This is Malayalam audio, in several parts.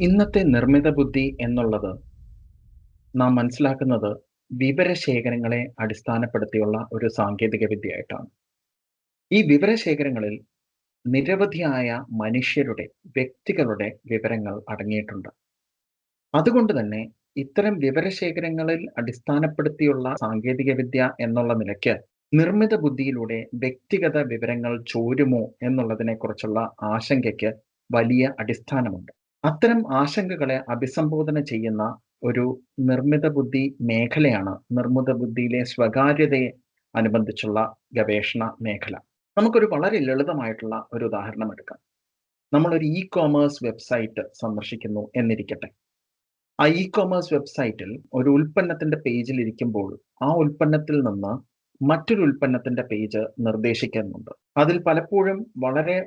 ഇന്നത്തെ നിർമ്മിത ബുദ്ധി എന്നുള്ളത് നാം മനസ്സിലാക്കുന്നത് വിവരശേഖരങ്ങളെ അടിസ്ഥാനപ്പെടുത്തിയുള്ള ഒരു സാങ്കേതിക വിദ്യയായിട്ടാണ്. ഈ വിവരശേഖരങ്ങളിൽ നിരവധിയായ മനുഷ്യരുടെ, വ്യക്തികളുടെ വിവരങ്ങൾ അടങ്ങിയിട്ടുണ്ട്. അതുകൊണ്ട് തന്നെ ഇത്തരം വിവരശേഖരങ്ങളിൽ അടിസ്ഥാനപ്പെടുത്തിയുള്ള സാങ്കേതിക വിദ്യ എന്നുള്ള നിലയ്ക്ക് നിർമ്മിത ബുദ്ധിയിലൂടെ വ്യക്തിഗത വിവരങ്ങൾ ചോരുമോ എന്നുള്ളതിനെക്കുറിച്ചുള്ള ആശങ്കയ്ക്ക് വലിയ അടിസ്ഥാനമുണ്ട്. അത്തരം ആശങ്കകളെ അഭിസംബോധന ചെയ്യുന്ന ഒരു നിർമ്മിത ബുദ്ധി മേഖലയാണ് നിർമ്മിത ബുദ്ധിയിലെ സ്വകാര്യതയെ അനുബന്ധിച്ചുള്ള ഗവേഷണ മേഖല. നമുക്കൊരു വളരെ ലളിതമായിട്ടുള്ള ഒരു ഉദാഹരണം എടുക്കാം. നമ്മളൊരു ഇ കോമേഴ്സ് വെബ്സൈറ്റ് സന്ദർശിക്കുന്നു എന്നിരിക്കട്ടെ. ആ ഇ കോമേഴ്സ് വെബ്സൈറ്റിൽ ഒരു ഉൽപ്പന്നത്തിന്റെ പേജിൽ ഇരിക്കുമ്പോൾ ആ ഉൽപ്പന്നത്തിൽ നിന്ന് മറ്റൊരു ഉൽപ്പന്നത്തിന്റെ പേജ് നിർദ്ദേശിക്കുന്നുണ്ട്. അതിൽ പലപ്പോഴും വളരെ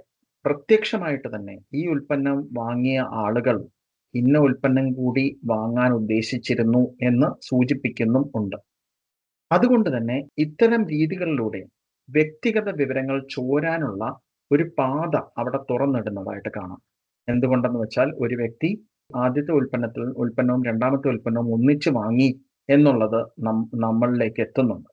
പ്രത്യക്ഷമായിട്ട് തന്നെ ഈ ഉൽപ്പന്നം വാങ്ങിയ ആളുകൾ ഇന്ന ഉൽപ്പന്നം കൂടി വാങ്ങാൻ ഉദ്ദേശിച്ചിരുന്നു എന്ന് സൂചിപ്പിക്കുന്നും ഉണ്ട്. അതുകൊണ്ട് തന്നെ ഇത്തരം രീതികളിലൂടെ വ്യക്തിഗത വിവരങ്ങൾ ചോരാനുള്ള ഒരു പാത അവിടെ തുറന്നിടുന്നതായിട്ട് കാണാം. എന്തുകൊണ്ടെന്ന് വെച്ചാൽ ഒരു വ്യക്തി ആദ്യത്തെ ഉൽപ്പന്നത്തിൽ ഉൽപ്പന്നവും രണ്ടാമത്തെ ഉൽപ്പന്നവും ഒന്നിച്ച് വാങ്ങി എന്നുള്ളത് നമ്മളിലേക്ക് എത്തുന്നുണ്ട്.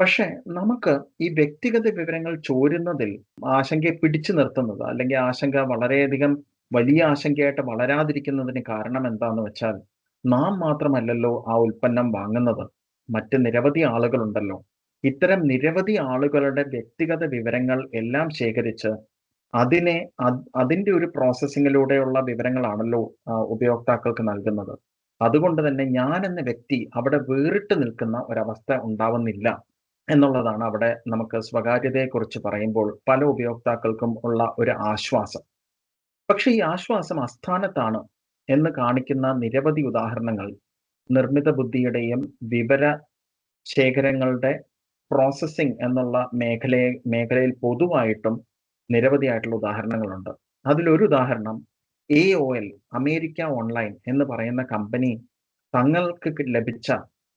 പക്ഷേ നമുക്ക് ഈ വ്യക്തിഗത വിവരങ്ങൾ ചോരുന്നതിൽ ആശങ്കയെ പിടിച്ചു നിർത്തുന്നത് അല്ലെങ്കിൽ ആശങ്ക വളരെയധികം വലിയ ആശങ്കയായിട്ട് വളരാതിരിക്കുന്നതിന് കാരണം എന്താന്ന് വെച്ചാൽ നാം മാത്രമല്ലല്ലോ ആ ഉൽപ്പന്നം വാങ്ങുന്നത്. മറ്റ് നിരവധി ആളുകളുണ്ടല്ലോ. ഇത്തരം നിരവധി ആളുകളുടെ വ്യക്തിഗത വിവരങ്ങൾ എല്ലാം ശേഖരിച്ച് അതിനെ അതിന്റെ ഒരു പ്രോസസ്സിങ്ങിലൂടെയുള്ള വിവരങ്ങളാണല്ലോ ഉപയോക്താക്കൾക്ക് നൽകുന്നത്. അതുകൊണ്ട് തന്നെ ഞാൻ എന്ന വ്യക്തി അവിടെ വേറിട്ട് നിൽക്കുന്ന ഒരവസ്ഥ ഉണ്ടാവുന്നില്ല എന്നുള്ളതാണ് അവിടെ നമുക്ക് സ്വകാര്യതയെക്കുറിച്ച് പറയുമ്പോൾ പല ഉപയോക്താക്കൾക്കും ഉള്ള ഒരു ആശ്വാസം. പക്ഷെ ഈ ആശ്വാസം അസ്ഥാനത്താണ് എന്ന് കാണിക്കുന്ന നിരവധി ഉദാഹരണങ്ങൾ നിർമ്മിത ബുദ്ധിയുടെയും വിവര ശേഖരങ്ങളുടെ പ്രോസസ്സിംഗ് എന്നുള്ള മേഖലയെ മേഖലയിൽ പൊതുവായിട്ടും നിരവധിയായിട്ടുള്ള ഉദാഹരണങ്ങളുണ്ട്. അതിലൊരു ഉദാഹരണം A O L America online എന്ന് പറയുന്ന കമ്പനി തങ്ങൾക്ക് ലഭിച്ച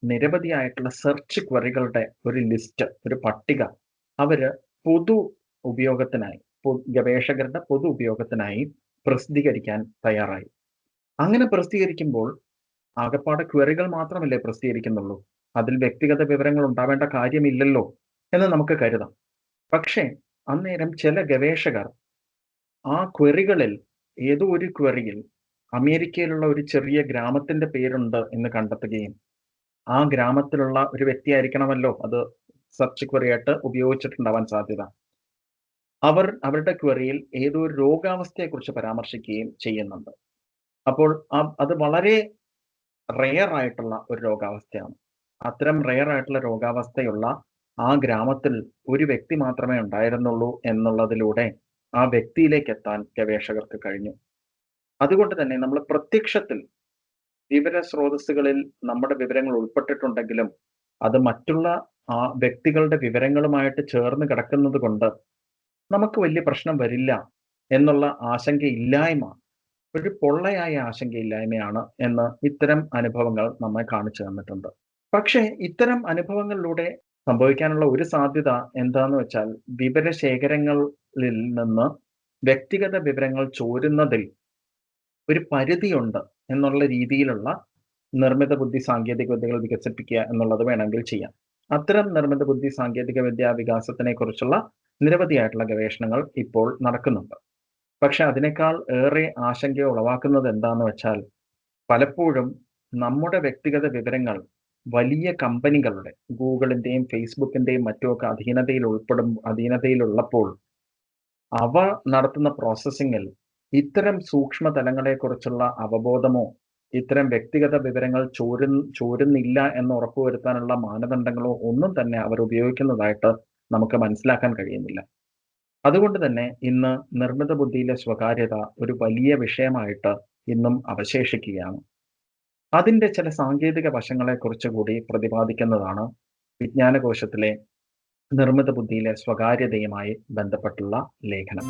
നിരവധിയായിട്ടുള്ള സെർച്ച് ക്വറികളുടെ ഒരു ലിസ്റ്റ്, ഒരു പട്ടിക അവർ പൊതു ഉപയോഗത്തിനായി ഗവേഷകരുടെ പൊതു ഉപയോഗത്തിനായി പ്രസിദ്ധീകരിക്കാൻ തയ്യാറായി. അങ്ങനെ പ്രസിദ്ധീകരിക്കുമ്പോൾ ആകപ്പാടെ ക്വറികൾ മാത്രമല്ലേ പ്രസിദ്ധീകരിക്കുന്നുള്ളൂ. അതിൽ വ്യക്തിഗത വിവരങ്ങൾ ഉണ്ടാവേണ്ട കാര്യമില്ലല്ലോ എന്ന് നമുക്ക് കരുതാം. പക്ഷേ അന്നേരം ചില ഗവേഷകർ ആ ക്വറികളിൽ ഏതോ ഒരു ക്വറിയിൽ അമേരിക്കയിലുള്ള ഒരു ചെറിയ ഗ്രാമത്തിന്റെ പേരുണ്ട് എന്ന് കണ്ടെത്തുകയും ആ ഗ്രാമത്തിലുള്ള ഒരു വ്യക്തിയായിരിക്കണമല്ലോ അത് സെർച്ച് ക്വറിയായിട്ട് ഉപയോഗിച്ചിട്ടുണ്ടാവാൻ സാധ്യത. അവർ അവരുടെ ക്വറിയിൽ ഏതോ ഒരു രോഗാവസ്ഥയെക്കുറിച്ച് പരാമർശിക്കുകയും ചെയ്യുന്നുണ്ട്. അപ്പോൾ അത് വളരെ റെയർ ആയിട്ടുള്ള ഒരു രോഗാവസ്ഥയാണ്. അത്തരം റെയർ ആയിട്ടുള്ള രോഗാവസ്ഥയുള്ള ആ ഗ്രാമത്തിൽ ഒരു വ്യക്തി മാത്രമേ ഉണ്ടായിരുന്നുള്ളൂ എന്നുള്ളതിലൂടെ ആ വ്യക്തിയിലേക്ക് എത്താൻ ഗവേഷകർക്ക് കഴിഞ്ഞു. അതുകൊണ്ട് തന്നെ നമ്മൾ പ്രത്യക്ഷത്തിൽ വിവര സ്രോതസ്സുകളിൽ നമ്മുടെ വിവരങ്ങൾ ഉൾപ്പെട്ടിട്ടുണ്ടെങ്കിലും അത് മറ്റുള്ള ആ വ്യക്തികളുടെ വിവരങ്ങളുമായിട്ട് ചേർന്ന് കിടക്കുന്നത് കൊണ്ട് നമുക്ക് വലിയ പ്രശ്നം വരില്ല എന്നുള്ള ആശങ്കയില്ലായ്മ ഒരു പൊള്ളയായ ആശങ്കയില്ലായ്മയാണ് എന്ന് ഇത്തരം അനുഭവങ്ങൾ നമ്മെ കാണിച്ചു തന്നിട്ടുണ്ട്. പക്ഷേ ഇത്തരം അനുഭവങ്ങളിലൂടെ സംഭവിക്കാനുള്ള ഒരു സാധ്യത എന്താന്ന് വെച്ചാൽ വിവരശേഖരങ്ങളിൽ നിന്ന് വ്യക്തിഗത വിവരങ്ങൾ ചോരുന്നതിൽ ഒരു പരിധിയുണ്ട് എന്നുള്ള രീതിയിലുള്ള നിർമ്മിത ബുദ്ധി സാങ്കേതിക വിദ്യകൾ വികസിപ്പിക്കുക എന്നുള്ളത് വേണമെങ്കിൽ ചെയ്യാം. അത്തരം നിർമ്മിത ബുദ്ധി സാങ്കേതിക വിദ്യാ വികാസത്തിനെ കുറിച്ചുള്ള നിരവധിയായിട്ടുള്ള ഗവേഷണങ്ങൾ ഇപ്പോൾ നടക്കുന്നുണ്ട്. പക്ഷെ അതിനേക്കാൾ ഏറെ ആശങ്ക ഉളവാക്കുന്നത് എന്താന്ന് വെച്ചാൽ പലപ്പോഴും നമ്മുടെ വ്യക്തിഗത വിവരങ്ങൾ വലിയ കമ്പനികളുടെ ഗൂഗിളിന്റെയും ഫേസ്ബുക്കിന്റെയും മറ്റുമൊക്കെ അധീനതയിൽ ഉൾപ്പെടും അധീനതയിലുള്ളപ്പോൾ അവ നടത്തുന്ന പ്രോസസ്സിങ്ങിൽ ഇത്തരം സൂക്ഷ്മ തലങ്ങളെക്കുറിച്ചുള്ള അവബോധമോ ഇത്തരം വ്യക്തിഗത വിവരങ്ങൾ ചോരു ചോരുന്നില്ല എന്ന് ഉറപ്പുവരുത്താനുള്ള മാനദണ്ഡങ്ങളോ ഒന്നും തന്നെ അവർ ഉപയോഗിക്കുന്നതായിട്ട് നമുക്ക് മനസ്സിലാക്കാൻ കഴിയുന്നില്ല. അതുകൊണ്ട് തന്നെ ഇന്ന് നിർമ്മിത ബുദ്ധിയിലെ സ്വകാര്യത ഒരു വലിയ വിഷയമായിട്ട് ഇന്നും അവശേഷിക്കുകയാണ്. അതിന്റെ ചില സാങ്കേതിക വശങ്ങളെക്കുറിച്ച് കൂടി പ്രതിപാദിക്കുന്നതാണ് വിജ്ഞാനകോശത്തിലെ നിർമ്മിത ബുദ്ധിയിലെ സ്വകാര്യതയുമായി ബന്ധപ്പെട്ടുള്ള ലേഖനം.